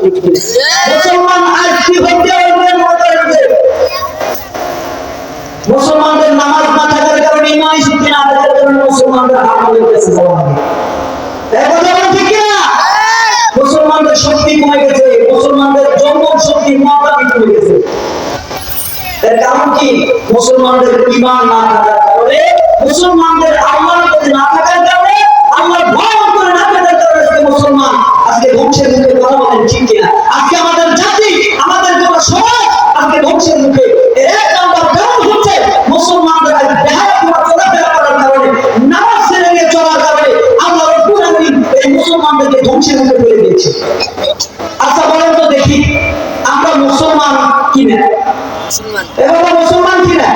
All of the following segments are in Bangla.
মুসলমান কি মুসলমানদের শক্তি মুসলমানদের আমাদের কমে গেছে, মুসলমানদের জন্মন শক্তি মাতামি কমে গেছে। এর কারণ কি? মুসলমানদের ইমান না থাকার কারণে, মুসলমানদের আল্লাহর প্রতি না থাকার কারণে, আল্লাহর ভয় করে না থাকার কারণে মুসলমান আজকে ধ্বংসের বলেন ঠিক কিনা? আজকে আমাদের জাতি আমাদের গোটা সমাজ আজকে ধ্বংসের মুখে। এক নাম্বার কারণ হচ্ছে মুসলমানদের বেহারা চলাফেরা করার কারণে নামাজ ছেড়ে নিয়ে চলার কারণে আল্লাহ রব্বুল এই মুসলমানদেরকে ধ্বংসের মুখে ফেলে দিয়েছে। আচ্ছা বলেন তো দেখি আমরা মুসলমান কিনা? মুসলমান কিনা?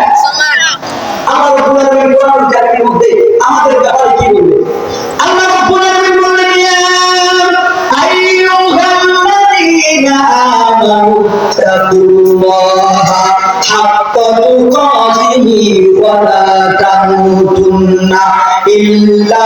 إلا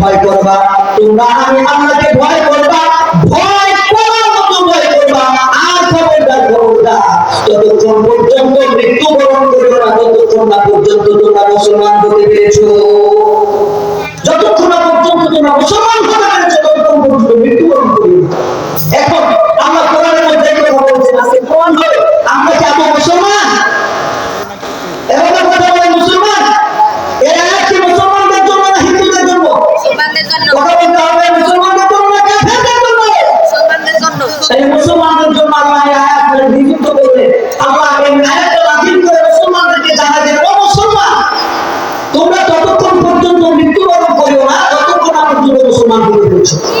ভয় করবা তোমরা আমি আল্লাহকে ভয় করবা ভয় করার ভয় করবা আর খবরদার খবরদার যতক্ষণ পর্যন্ত মৃত্যুবরণ করবে না ততক্ষণ না পর্যন্ত তোমরা মুসলমান হতে পেরেছ। 我说。reasons.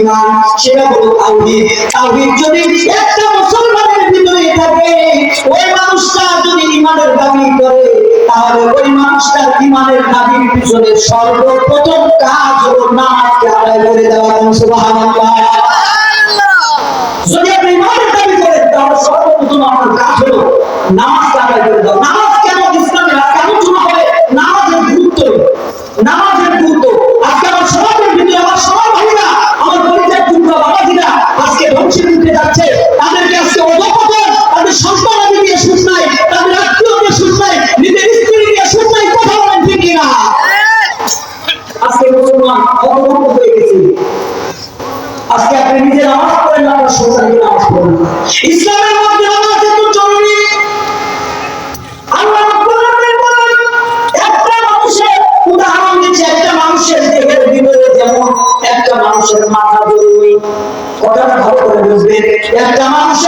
ইমান সেটা হলো তাওহীদ। তাওহীদ যদি একটা মুসলমানের ভিতরে থাকে, ওই মানুষটা যদি ইমানের দাবি করে, তাহলে ওই মানুষটা ইমানের দাবির পিছনে সর্বপ্রথম কাজ হলো নামাজকে আদায় করে দেওয়া। সুবহানাল্লাহ। যদি নামাজ কেন ইসলামে কেন চুনা হবে? নামাজের গুরুত্ব। নামাজ মানুষের মাথা জরুরি কথাটা ভালো করে বুঝবেন। একটা মানুষের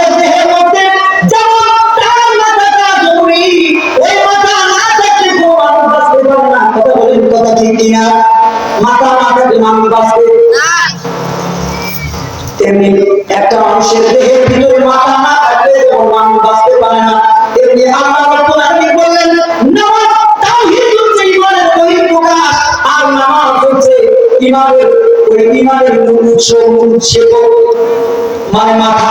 মানে মাথা।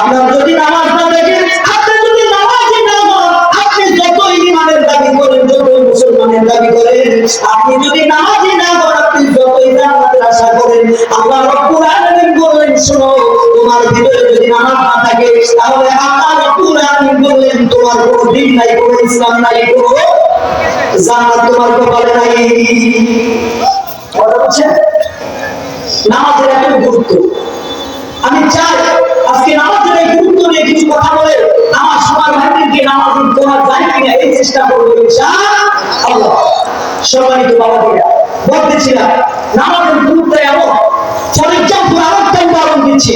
আপনার যদি নামাজ না দেখেন, আপনি যদি নামাজই না হন, আপনি যত ইমানের দাবি করেন যত মুসলমানের দাবি করেন, আপনি যদি নামাজই না হন, আপনি যত ইমানের আশা করেন, আল্লাহ রব্বুল আলামিন বললেন, শোনো, তোমার ভিতরে যদি নামাজ না থাকে, তাহলে আল্লাহ রব্বুল আলামিন বললেন, তোমার কোনো দিন নাই, কোনো ইসলাম নাই, কোনো জান্নাত তোমার কপালে নাই। কথা বলছেন? নামাজের এত গুরুত্ব। আমি চাই আজকে নামাজের এই গুরুত্ব নিয়ে কিছু কথা বলে আমার সবার ভাইদেরকে নামাজ করা যায় কিনা এই চেষ্টা করব আল্লাহ। সম্মানিত বাবাদিরা বলতেছিলাম, নামাজের গুরুত্ব এমন। ফর এক্সাম্পল আরেকটা উদাহরণ দিচ্ছি।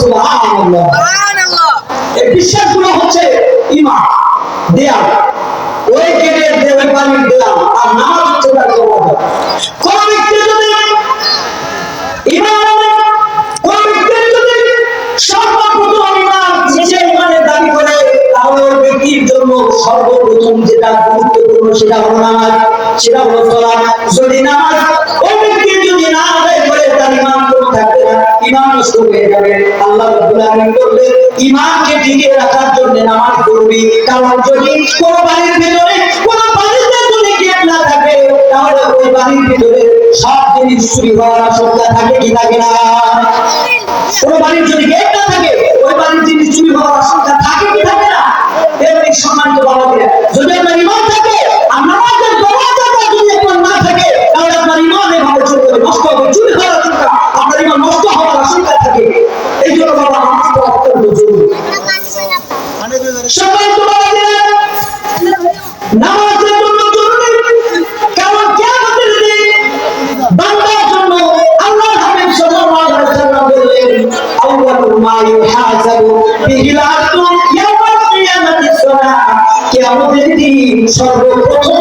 সুবহানাল্লাহ। সুবহানাল্লাহ। এই বিশ্বাসগুলো হচ্ছে ইমান দেয়াল। ওই গেটের দেবের বাড়ির দেয়াল আর নামাজ হচ্ছে তার কবর কোন ব্যক্তি যদি ইমান কোন ব্যক্তি যদি সর্বপ্রথম ইমান নিজে ইমানের দাবি করে তাহলে ওই ব্যক্তির জন্য সর্বপ্রথম যেটা গুরুত্বপূর্ণ সেটা হলো নামাজ সেটা হলো সালাত। যদি নামাজ ইমান নষ্ট হয়ে যাবে। আল্লাহ রাব্বুল আলামিন বললেন, ইমানকে টিকিয়ে রাখার জন্য নামাজ পড়বি। কারণ যদি কোন বাড়ির ভিতরে, কোন বাড়িতে যদি গেট না থাকে, তাহলে ওই বাড়ির ভিতরে সব জিনিস চুরি হওয়ার আশঙ্কা থাকে কি থাকে না? কোন বাড়ির যদি গেট না থাকে, ওই বাড়ির জিনিস চুরি হওয়ার আশঙ্কা থাকে কি থাকে না? এমনি সম্মানিত বাবাকে যদি আপনার ইমান থাকে আর নামাজের জন্য জরুরি, কারণ কিয়ামতের দিন বান্দার জন্য আল্লাহর হাবিব সাল্লাল্লাহু আলাইহি ওয়াসাল্লাম বললেন, আউয়ালু মা ইউহাসাবু বিহিল আবদু ইয়াওমাল দিন সর্বপ্রথম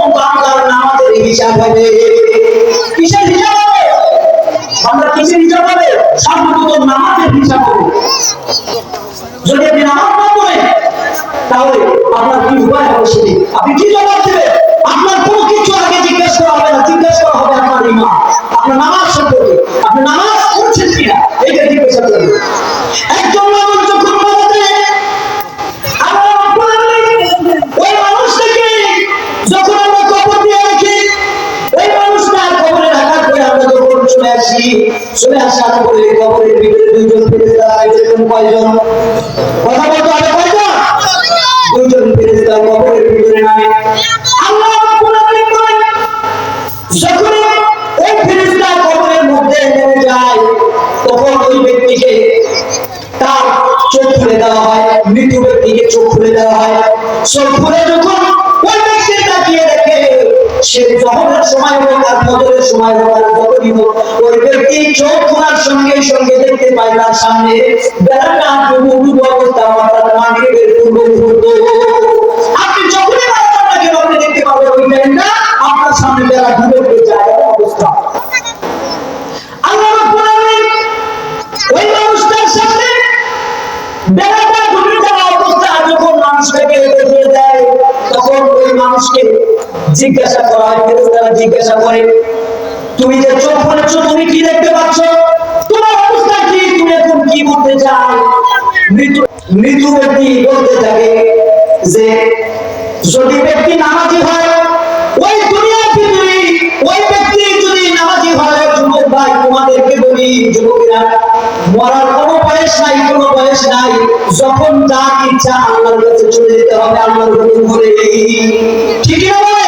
যদি আপনি নামাজ না পড়েন তাহলে আপনার কি উপায় হবে সেটি? আপনি কি জবাব দেবেন? আপনার কোনো কিছু আগে জিজ্ঞেস করা হবে না। জিজ্ঞেস করা হবে আপনার ইমান। আপনার নামাজ সম্পর্কে আপনি নামাজ পড়ছেন কিনা? এটা জিজ্ঞাসা করবেন একজন মানুষ যখন যায় ওই মানুষটাকে যখন আমরা কবর দিয়ে রাখি, ওই মানুষটা কবরে রাখার পরে আমরা যখন চলে আসি, চলে আসার পরে কবরের ভিতরে দুইজন ফেরেশতা এরকম কয়জন? কথা দেওয়া হয়। খুলে যখন ওই ব্যক্তি তাকিয়ে দেখে, সে জহরের সময় হোক আপনার সামনে বেড়া ডুবে যায় অবস্থা আল্লাহ রাব্বুল আলামিন ওই মানুষটার সামনে বেড়াটা ডুবে যাওয়া অবস্থা যখন মানুষটাকে দেখিয়ে দেয় তখন ওই মানুষকে জিজ্ঞাসা করা হয় ফেরেশতারা জিজ্ঞাসা করে, তুমি যে চোখ খুলেছো তুমি কি দেখতে পাচ্ছ? তোমার অবস্থা কি? তুমি এখন কি করতে চাও? মৃত্যু মৃত্যু ব্যক্তি বলতে থাকে যে, যদি ব্যক্তি নামাজি হয়, ওই দুনিয়ার ভিতরে, ওই ব্যক্তি যদি নামাজি হয়, যুবক ভাই, তোমাদেরকে বলি, যুবকেরা, মরার কোনো বয়স নাই, কোনো বয়স নাই। যখন যার ইচ্ছা, আল্লাহর কাছে চলে যেতে হবে, আল্লাহর হুকুম করে ঠিক না বলে?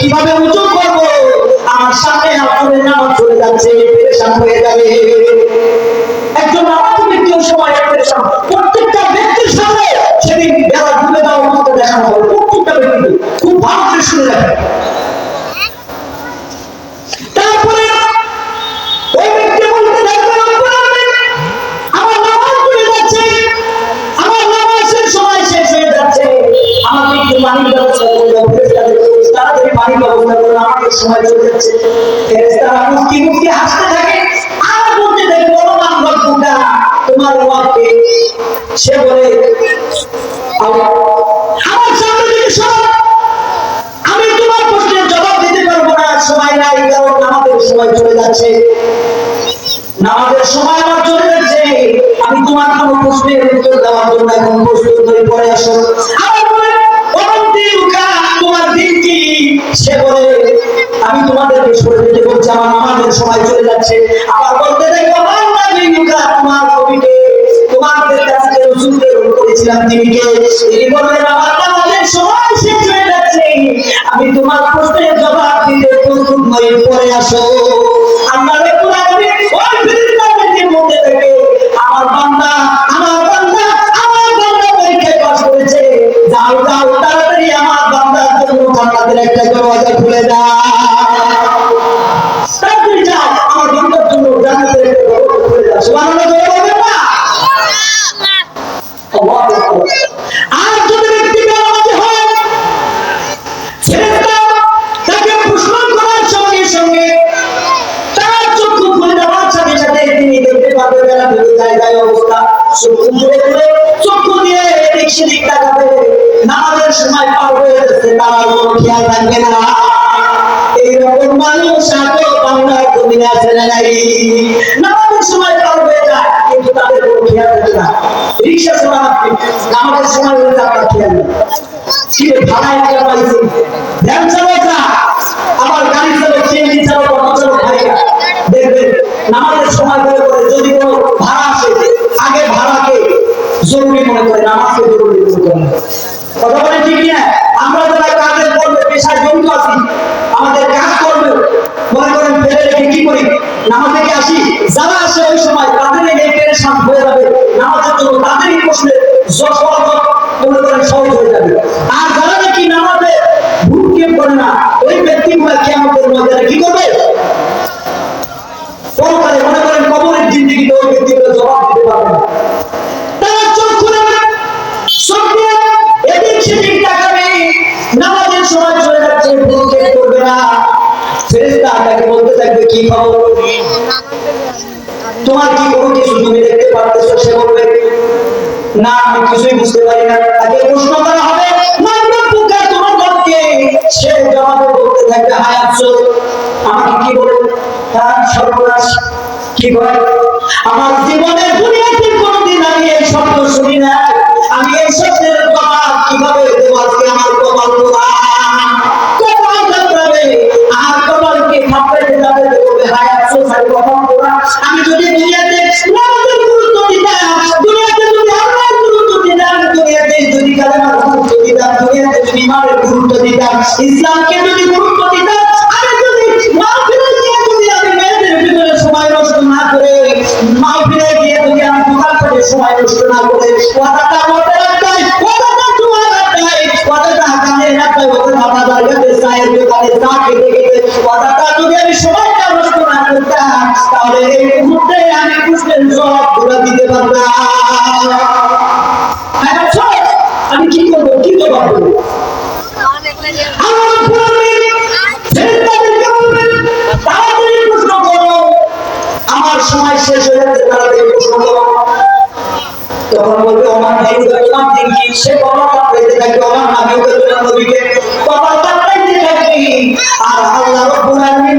কীভাবে উঁচু করব? আমার সামনে আপনাদের নামাজ চলে যাচ্ছে পেরেশান হয়ে যাবে। একজন নামাজি ব্যক্তির সময় পেরেশান। প্রত্যেকটা ব্যক্তির সামনে সেদিন বেলা ডুবে দেওয়ার মতো দেখানো হবে প্রত্যেকটা ব্যক্তি খুব ভালো করে শুনে সে বলে আমি তোমার প্রশ্নের জবাব দিতে পারব না। সময় নাই, কারণ আমাদের সময় চলে যাচ্ছে। নামাজের সময় আমার চলে যাচ্ছে। আমি তোমার কোন প্রশ্নের উত্তর দেওয়ার জন্য এখন প্রস্তুত হয়ে পড়ে আসো তোমার দিন কি? সে বলে, আমি তোমাদেরকে সরে যেতে বলছি। আমার নামাজের সময় চলে তিনি বললেন আমার সময় শেষ হয়ে যাচ্ছে। আমি তোমার খেয়াল থাকবে না। এইরকম মানুষ আজও বাংলার জমিনে আছে নাই? নামাজের সময় পার হয়ে যায়, কিন্তু তাদের কোনো খেয়াল থাকে না। রিক্সা চালান আপনি, নামাজের সময় হলে আপনার খেয়াল নেই। সময় ভাড়া আসে, আগে মনে করে, নামাজকে জরুরি কথা বলে ঠিক না আমরা যারা কাজের করবে পেশায় জড়িত আছি আমাদের কাজ করবে মনে করেন ফেলে রেখে কি করি নামাজ থেকে আসি যারা আসে ওই সময় তাদের এই হয়ে যাবে, নামাজের জন্য তাদেরই প্রশ্নে জট মনে করেন সহজ হয়ে যাবে। আর যারা নাকি নামাজে ভুটকে করে না, ওই ব্যক্তিগুলো কেমন ময়দানে কি করবে? পরকালে মনে করেন কবরের জিন্দিগিতে ওই ব্যক্তিগুলো জবাব দিতে পারবে না। তারা চোখ খুলে চোখ এদিক সেদিক তাকাবে, নামাজের সময় চলে যাচ্ছে ভুলকে করবে না। ফেরেশতা তাকে বলতে থাকবে, কি খবর? তোমার কি কোনো কিছু তুমি দেখতে পারতেছো? সে বলবে, না, আমি কিছুই বুঝতে পারি না। তাকে প্রশ্ন করা হবে আমার জীবনের আমি এই শব্দ শুনি না আমি এই দেবো? আমার পারতাম আচ্ছা, আমি কি করব কি জবাব আমার সময় শেষ হয়ে যাচ্ছে তাড়াতাড়ি প্রশ্ন করো। তখন বলবে আমার দিন তোমার দিন কি সে কপাল পাঠাইতে থাকবে আমার নাবিকে তোমার নবীকে কপাল পাঠাইতে থাকবে আর আল্লাহ রব্বুল আলামিন